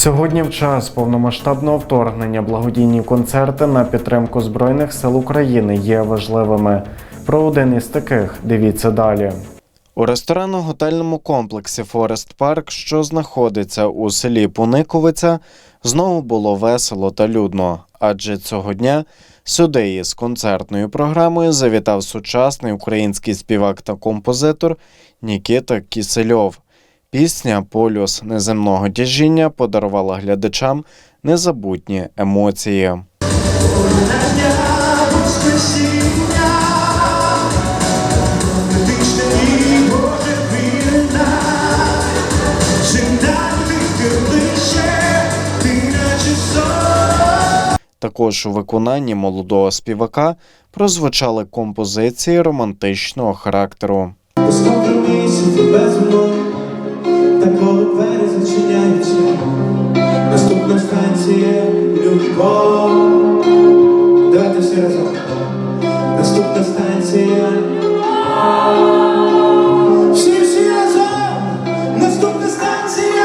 Сьогодні в час повномасштабного вторгнення благодійні концерти на підтримку Збройних сил України є важливими. Про один із таких дивіться далі. У ресторанно-готельному комплексі Форест Парк, що знаходиться у селі Пуниковиця, знову було весело та людно, адже цього дня сюди із концертною програмою завітав сучасний український співак та композитор Нікіта Кісельов. Пісня Полюс неземного тяжіння подарувала глядачам незабутні емоції. Також у виконанні молодого співака прозвучали композиції романтичного характеру. Станція любов. Давайте всі разом. Наступна станція. Всі всі разом. Наступна станція.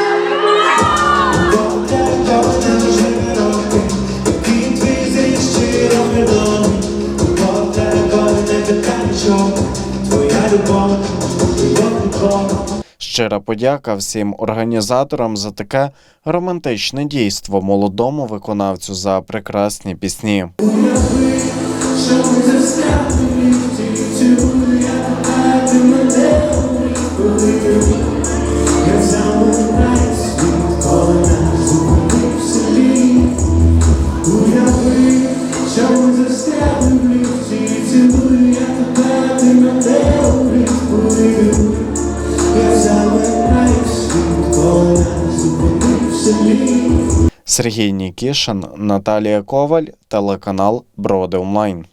Твоя любов. Щира подяка всім організаторам за таке романтичне дійство, молодому виконавцю за прекрасні пісні. Сергій Нікішин, Наталія Коваль, телеканал Броди Онлайн.